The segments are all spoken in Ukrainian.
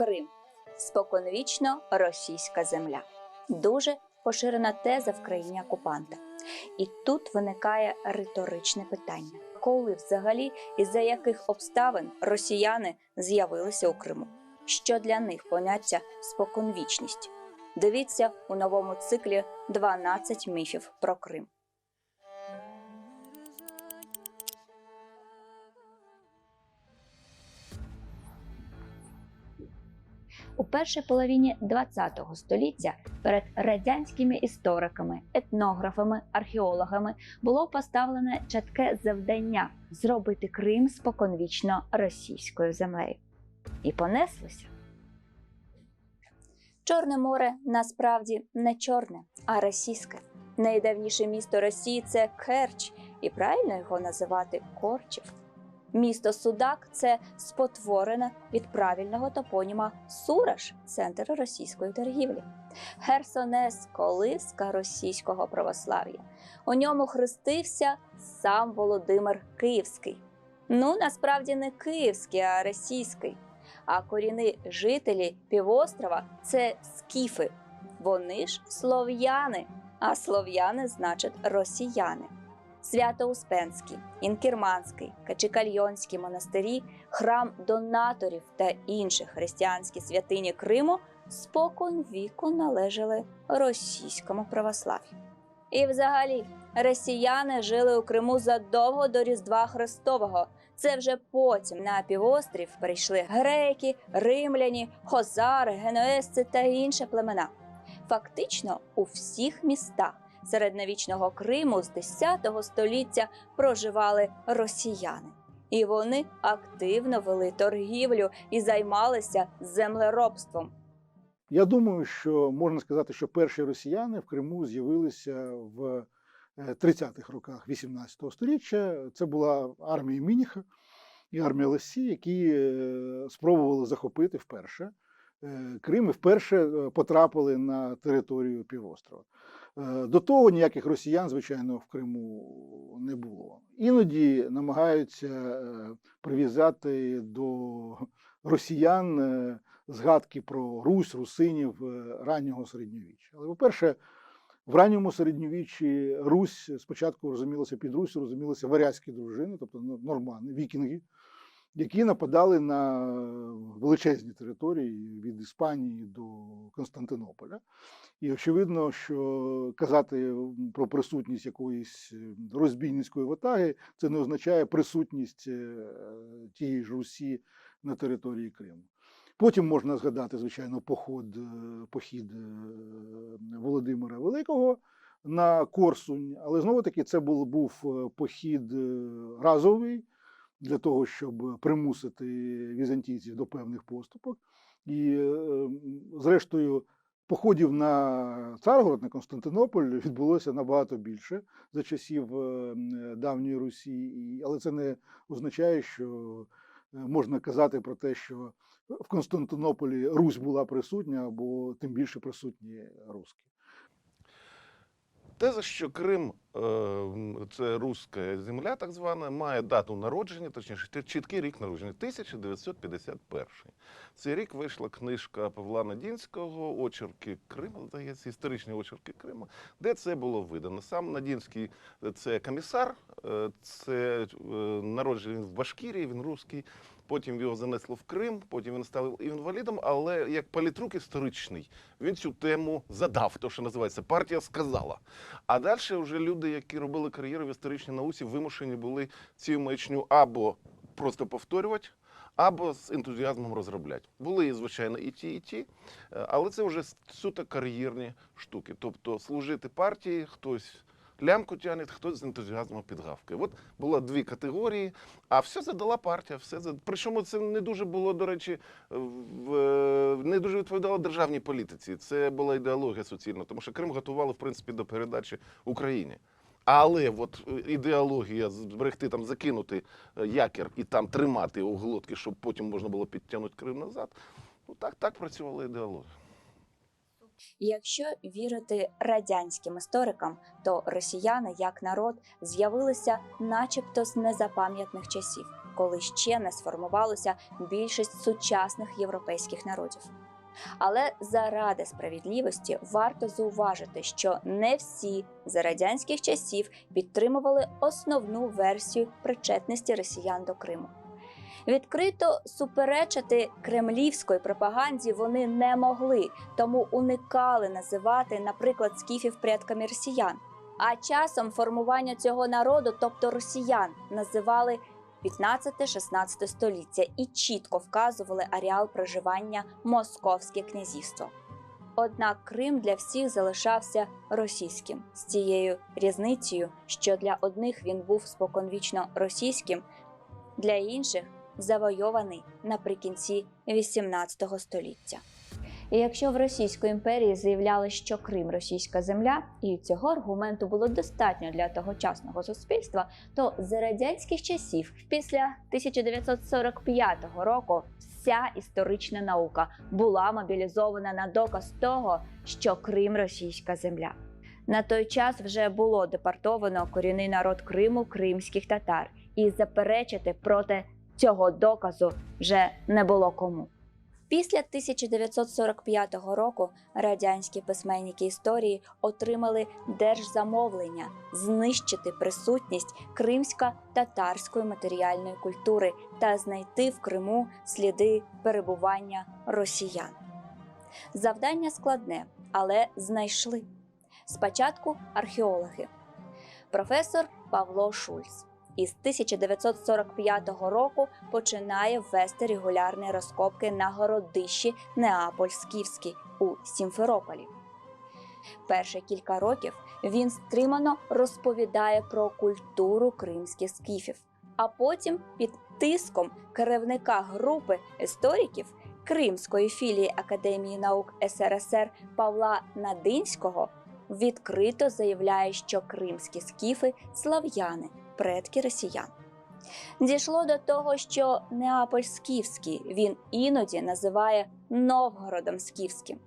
Крим споконвічно російська земля. Дуже поширена теза в країні окупанта. І тут виникає риторичне питання: коли взагалі і за яких обставин росіяни з'явилися у Криму? Що для них поняття споконвічність? Дивіться у новому циклі «12 міфів про Крим. У першій половині ХХ століття перед радянськими істориками, етнографами, археологами було поставлене чітке завдання зробити Крим споконвічно російською землею. І понеслося. Чорне море насправді не чорне, а російське. Найдавніше місто Росії це Керч, і правильно його називати Корчів. Місто Судак це спотворене від правильного топоніма Сураш, центр російської торгівлі. Херсонес колиска російського православ'я. У ньому хрестився сам Володимир Київський. Ну, насправді не київський, а російський. А корінні жителі півострова це скіфи. Вони ж слов'яни, а слов'яни значить росіяни. Свято-Успенський, Інкерманський, Качикальйонський монастирі, храм донаторів та інші християнські святині Криму спокон віку належали російському православ'ю. І взагалі, росіяни жили у Криму задовго до Різдва Христового. Це вже потім на півострів прийшли греки, римляні, хозари, генуезці та інші племена. Фактично у всіх містах середньовічного Криму з 10 століття проживали росіяни, і вони активно вели торгівлю і займалися землеробством. Я думаю, що можна сказати, що перші росіяни в Криму з'явилися в е, 30-х роках 18 століття. Це була армія Мініха і армія Лесі, які е, спробували захопити вперше е, Крим і вперше е, потрапили на територію півострова. Е, До того ніяких росіян, звичайно, в Криму не було. Іноді намагаються е, прив'язати до росіян е, згадки про Русь, русинів раннього середньовіччя. Але, по-перше, в ранньому середньовіччі Русь спочатку розумілася під Русь, розумілися варязькі дружини, тобто ну, нормани, вікінги, які нападали на величезні території від Іспанії до Константинополя. І очевидно, що казати про присутність якоїсь е, розбійницької ватаги це не означає присутність е, тієї ж Русі на території Криму. Потім можна згадати, звичайно, поход, е, похід Володимира Великого на Корсунь, але знову таки це був, був похід разовий для того, щоб примусити візантійців до певних поступок. І, е, зрештою, походів на Царгород, на Константинополь відбулося набагато більше за часів е, давньої Русі, але це не означає, що е, можна казати про те, що в Константинополі Русь була присутня, або тим більше присутні русські. Теза, що Крим е, це руська земля, так звана, має дату народження, точніше, чіткий рік народження 1951. Цей рік вийшла книжка Павла Надінського Очерки Криму, здається, історичні очерки Криму, де це було видано. Сам Надінський це комісар, е, це е, народжений в Башкірії, він русський. Потім його занесло в Крим, потім він став інвалідом, але як політрук історичний він цю тему задав, то що називається партія сказала. А далі вже люди, які робили кар'єру в історичній науці, вимушені були цю маячню або просто повторювати, або з ентузіазмом розробляти. Були, звичайно, і ті, і ті, е, але це вже суто кар'єрні штуки. Тобто служити партії хтось. Лямку тягне, хтось з ентузіазмом підгавкає. От було дві категорії, а все задала партія. Все зад... Причому це не дуже було, до речі, в... не дуже відповідало державній політиці. Це була ідеологія суцільна, тому що Крим готували в принципі до передачі Україні. Але от е, ідеологія зберегти там, закинути е, якір і там тримати у глотки, щоб потім можна було підтягнути Крим назад. Ну так, так працювала ідеологія. Якщо вірити радянським історикам, то росіяни як народ з'явилися начебто з незапам'ятних часів, коли ще не сформувалося більшість сучасних європейських народів. Але заради справедливості варто зауважити, що не всі за радянських часів підтримували основну версію причетності росіян до Криму. Відкрито суперечити кремлівської пропаганді вони не могли, тому уникали називати, наприклад, скіфів предками росіян. А часом формування цього народу, тобто росіян, називали 15-16 століття і чітко вказували ареал проживання Московське князівство. Однак Крим для всіх залишався російським з цією різницею, що для одних він був споконвічно російським, для інших завойований наприкінці XVIII століття. І якщо в Російської імперії заявляли, що Крим російська земля, і цього аргументу було достатньо для тогочасного суспільства, то за радянських часів, після 1945 року, вся історична наука була мобілізована на доказ того, що Крим російська земля. На той час вже було депортовано корінний народ Криму кримських татар, і заперечити проти цього доказу вже не було кому. Після 1945 року радянські письменники історії отримали держзамовлення знищити присутність кримсько-татарської матеріальної культури та знайти в Криму сліди перебування росіян. Завдання складне, але знайшли. Спочатку археологи. Професор Павло Шульц із 1945 року починає вести регулярні розкопки на городищі Неаполь-Скіфський у Сімферополі. Перші кілька років він стримано розповідає про культуру кримських скіфів, а потім під тиском керівника групи істориків Кримської філії Академії наук СРСР Павла Надинського відкрито заявляє, що кримські скіфи слав'яни, предки росіян. Дійшло до того, що Неаполь Скіфський він іноді називає Новгородом Скіфським.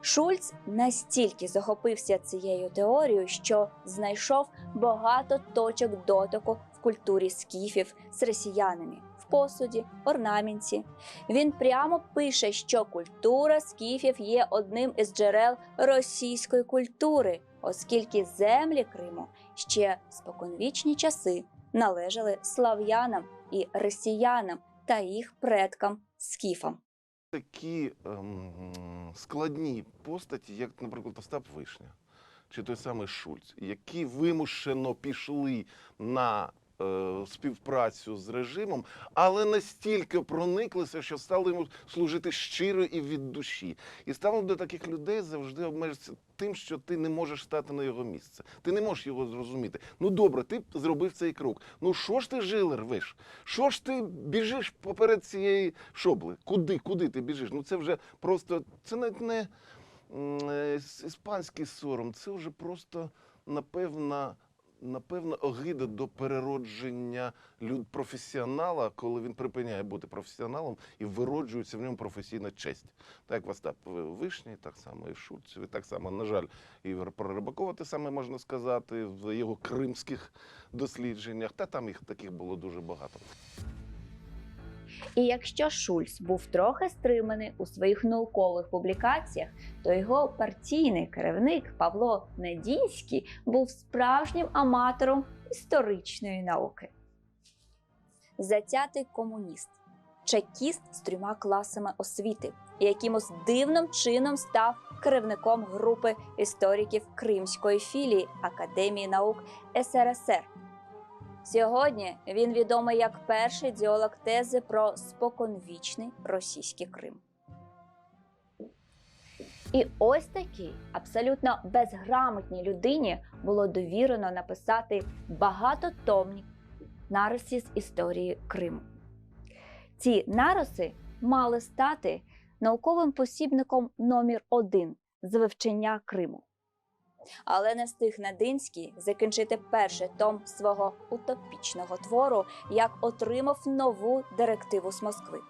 Шульц настільки захопився цією теорією, що знайшов багато точок дотику в культурі скіфів з росіянами посуді, орнаменті. Він прямо пише, що культура скіфів є одним із джерел російської культури, оскільки землі Криму ще споконвічні часи належали слав'янам і росіянам та їх предкам скіфам. Такі ем, складні постаті, як, наприклад, Остап Вишня чи той самий Шульц, які вимушено пішли на співпрацю з режимом, але настільки прониклися, що стали йому служити щиро і від душі. І ставлення до таких людей завжди обмежиться тим, що ти не можеш стати на його місце. Ти не можеш його зрозуміти. Ну добре, ти зробив цей крок. Ну що ж ти жили рвеш? Що ж ти біжиш поперед цієї шобли? Куди? Куди ти біжиш? Ну це вже просто це навіть не е, іс- іспанський сором, це вже просто напевно. Напевно, огида до переродження люд професіонала, коли він припиняє бути професіоналом і вироджується в ньому професійна честь. Так як в Остап Вишні, так само і в Шульцеві, так само, на жаль, і про Рибакова те саме можна сказати в його кримських дослідженнях. Та там їх таких було дуже багато. І якщо Шульц був трохи стриманий у своїх наукових публікаціях, то його партійний керівник Павло Недінський був справжнім аматором історичної науки. Затятий комуніст, чекіст з трьома класами освіти, якимось дивним чином став керівником групи істориків Кримської філії Академії наук СРСР. Сьогодні він відомий як перший діолог тези про споконвічний російський Крим. І ось такій абсолютно безграмотній людині було довірено написати багатотомні нариси з історії Криму. Ці нариси мали стати науковим посібником номер один з вивчення Криму. Але не встиг Надинський закінчити перший том свого утопічного твору, як отримав нову директиву з Москви.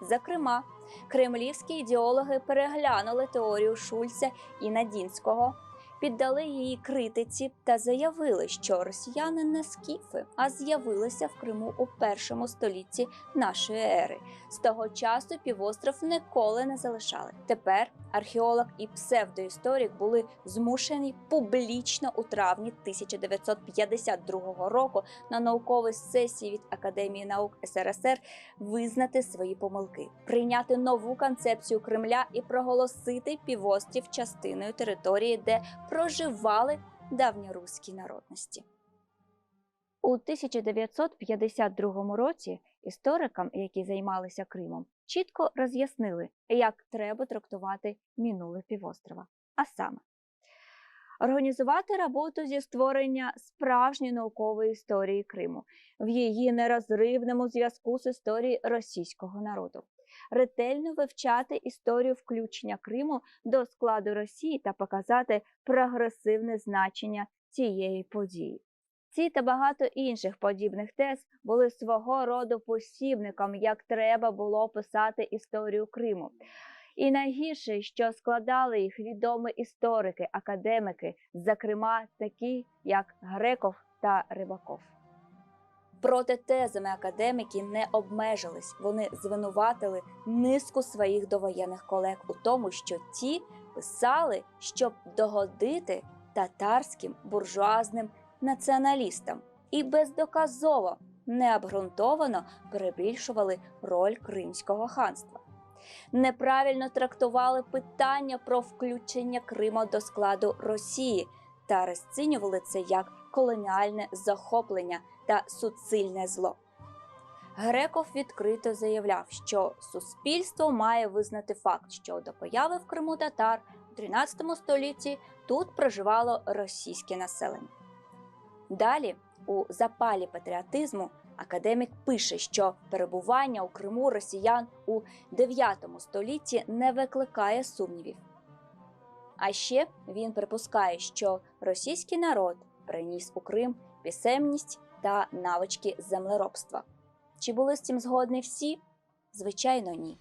Зокрема, кремлівські ідеологи переглянули теорію Шульца і Надінського, піддали її критиці та заявили, що росіяни не скіфи, а з'явилися в Криму у першому столітті нашої ери. З того часу півостров ніколи не залишали. Тепер археолог і псевдоісторик були змушені публічно у травні 1952 року на науковій сесії від Академії наук СРСР визнати свої помилки, прийняти нову концепцію Кремля і проголосити півострів частиною території, де проживали давньоруські народності. У 1952 році історикам, які займалися Кримом, чітко роз'яснили, як треба трактувати минуле півострова. А саме організувати роботу зі створення справжньої наукової історії Криму в її нерозривному зв'язку з історією російського народу, ретельно вивчати історію включення Криму до складу Росії та показати прогресивне значення цієї події. Ці та багато інших подібних тез були свого роду посібником, як треба було писати історію Криму. І найгірше, що складали їх відомі історики, академики, зокрема такі, як Греков та Рибаков. Проте тезами академіки не обмежились. Вони звинуватили низку своїх довоєнних колег у тому, що ті писали, щоб догодити татарським буржуазним націоналістам і бездоказово необґрунтовано перебільшували роль Кримського ханства. Неправильно трактували питання про включення Криму до складу Росії та розцінювали це як колоніальне захоплення та суцільне зло. Греков відкрито заявляв, що суспільство має визнати факт, що до появи в Криму татар у 13 столітті тут проживало російське населення. Далі, у запалі патріотизму, академік пише, що перебування у Криму росіян у 9 столітті не викликає сумнівів. А ще він припускає, що російський народ приніс у Крим писемність та навички землеробства. Чи були з цим згодні всі? Звичайно, ні.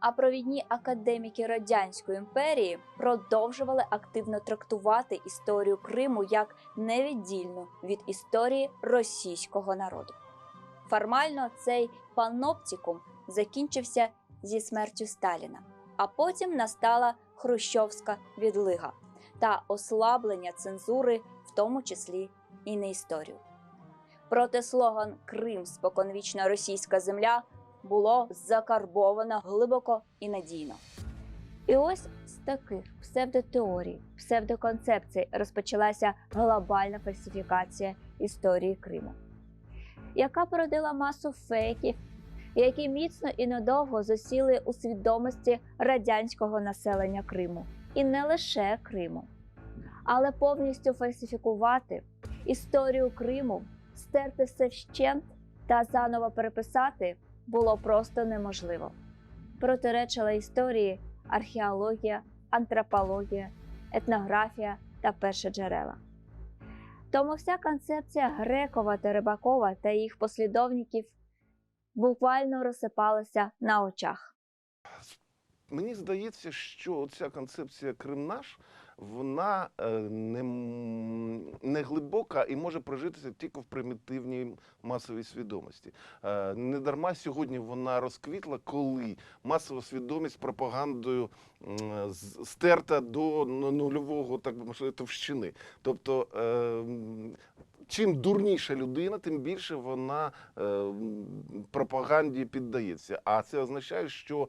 А провідні академіки Радянської імперії продовжували активно трактувати історію Криму як невіддільну від історії російського народу. Формально цей паноптикум закінчився зі смертю Сталіна, а потім настала хрущовська відлига та ослаблення цензури, в тому числі і на історію. Проте слоган Крим споконвічна російська земля було закарбовано глибоко і надійно. І ось з таких псевдотеорій, псевдоконцепцій розпочалася глобальна фальсифікація історії Криму, яка породила масу фейків, які міцно і надовго засіли у свідомості радянського населення Криму, і не лише Криму, але повністю фальсифікувати історію Криму, стерти все вщент та заново переписати було просто неможливо. Протиречила історії археологія, антропологія, етнографія та першоджерела. Тому вся концепція Грекова та Рибакова та їх послідовників буквально розсипалася на очах. Мені здається, що ця концепція Крим наш, вона е, не, не глибока і може прожитися тільки в примітивній масовій свідомості. Е, Не дарма сьогодні вона розквітла, коли масова свідомість пропагандою стерта до ну, нульового, так би мовити, товщини. Тобто. е, Чим дурніша людина, тим більше вона е, пропаганді піддається. А це означає, що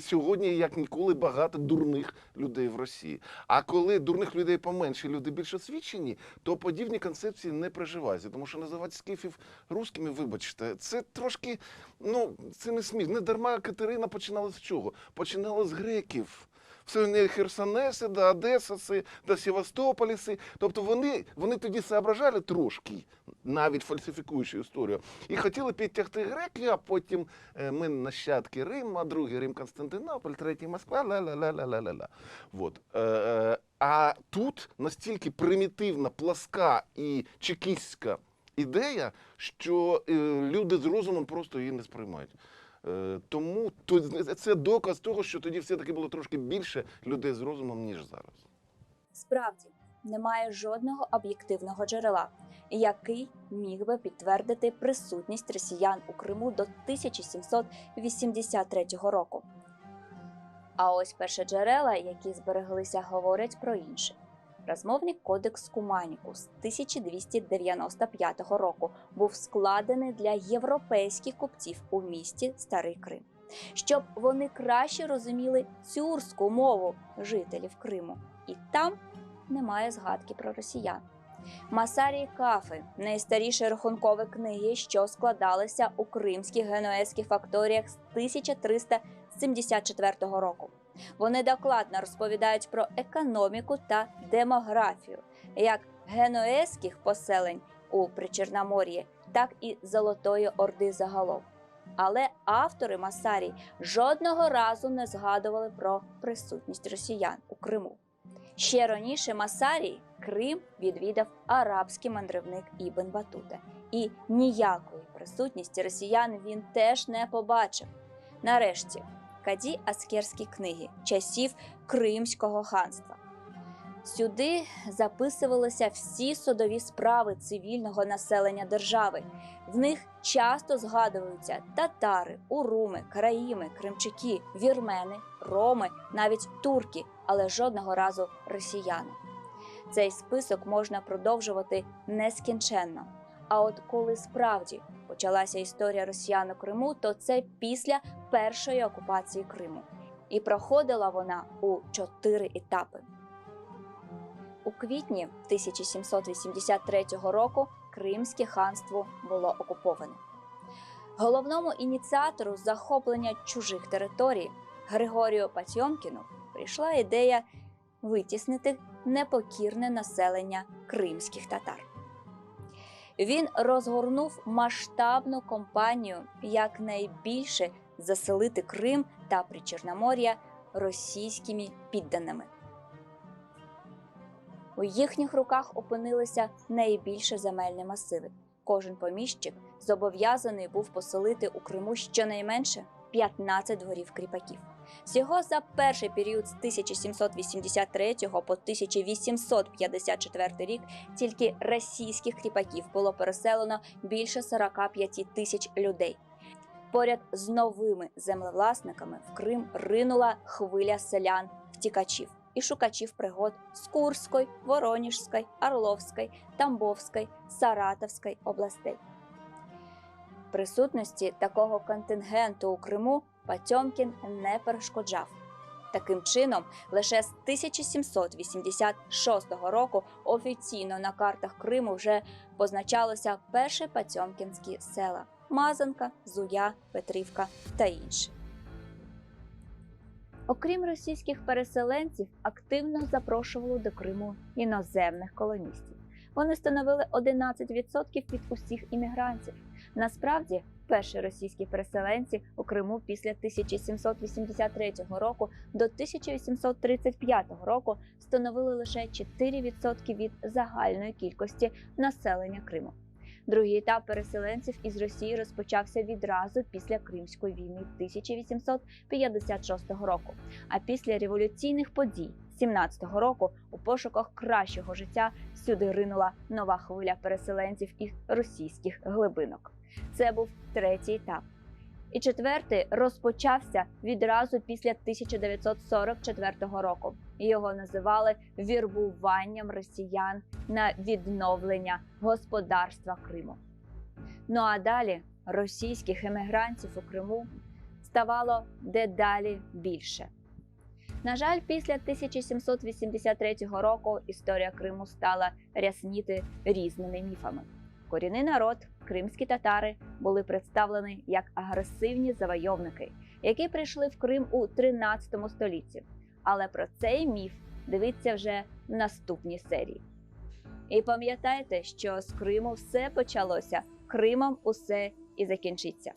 сьогодні, як ніколи, багато дурних людей в Росії. А коли дурних людей поменше, люди більш освічені, то подібні концепції не приживаються. Тому що називати скіфів русскими, вибачте, це трошки ну це не сміх. Не дарма Катерина починала з чого? Починала з греків. Все не Херсонеси, да Одесаси, да Севастополіси. Тобто вони, вони тоді соображали трошки, навіть фальсифікуючи історію, і хотіли підтягти греки, а потім е, ми нащадки Рима, другий Рим Константинополь, третій Москва, ла-ла-ла-ла-ла-ла-ла. Вот. Е, а тут настільки примітивна, пласка і чекістська ідея, що е, люди з розумом просто її не сприймають. Е, Тому то- це доказ того, що тоді все-таки було трошки більше людей з розумом, ніж зараз. Справді немає жодного об'єктивного джерела, який міг би підтвердити присутність росіян у Криму до 1783 року. А ось перші джерела, які збереглися, говорять про інше. Розмовний кодекс Куманіку з 1295 року був складений для європейських купців у місті Старий Крим, щоб вони краще розуміли тюркську мову жителів Криму. І там немає згадки про росіян. Масарій Кафи найстаріші рахункові книги, що складалися у кримських генуезьких факторіях з 1374 року. Вони докладно розповідають про економіку та демографію як генуезьких поселень у Причорномор'ї, так і Золотої Орди загалом. Але автори Масарій жодного разу не згадували про присутність росіян у Криму. Ще раніше Масарій Крим відвідав арабський мандрівник Ібн Батута, і ніякої присутності росіян він теж не побачив. Нарешті, Каді Аскерські книги часів Кримського ханства. Сюди записувалися всі судові справи цивільного населення держави. В них часто згадуються татари, уруми, караїми, кримчаки, вірмени, роми, навіть турки, але жодного разу росіяни. Цей список можна продовжувати нескінченно. А от коли справді почалася історія росіян у Криму, то це після першої окупації Криму. І проходила вона у чотири етапи. У квітні 1783 року Кримське ханство було окуповане. Головному ініціатору захоплення чужих територій Григорію Патьомкіну прийшла ідея витіснити непокірне населення кримських татар. Він розгорнув масштабну кампанію якнайбільше заселити Крим та Причорномор'я російськими підданими. У їхніх руках опинилися найбільше земельні масиви. Кожен поміщик зобов'язаний був поселити у Криму щонайменше 15 дворів кріпаків. Всього за перший період з 1783 по 1854 рік тільки російських кріпаків було переселено більше 45 тисяч людей. Поряд з новими землевласниками в Крим ринула хвиля селян втікачів і шукачів пригод з Курської, Воронежської, Орловської, Тамбовської, Саратовської областей. Присутності такого контингенту у Криму Патьомкін не перешкоджав. Таким чином, лише з 1786 року офіційно на картах Криму вже позначалося перші патьомкінські села Мазанка, Зуя, Петрівка та інші. Окрім російських переселенців, активно запрошували до Криму іноземних колоністів. Вони становили 11% від усіх іммігрантів. Насправді, перші російські переселенці у Криму після 1783 року до 1835 року становили лише 4% від загальної кількості населення Криму. Другий етап переселенців із Росії розпочався відразу після Кримської війни 1856 року. А після революційних подій 17-го року у пошуках кращого життя сюди ринула нова хвиля переселенців із російських глибинок. Це був третій етап. І четвертий розпочався відразу після 1944 року. Його називали вірбуванням росіян на відновлення господарства Криму. Ну а далі російських емігрантів у Криму ставало дедалі більше. На жаль, після 1783 року історія Криму стала рясніти різними міфами. Корінний народ, кримські татари, були представлені як агресивні завойовники, які прийшли в Крим у 13 столітті. Але про цей міф дивіться вже в наступній серії. І пам'ятайте, що з Криму все почалося, Кримом усе і закінчиться.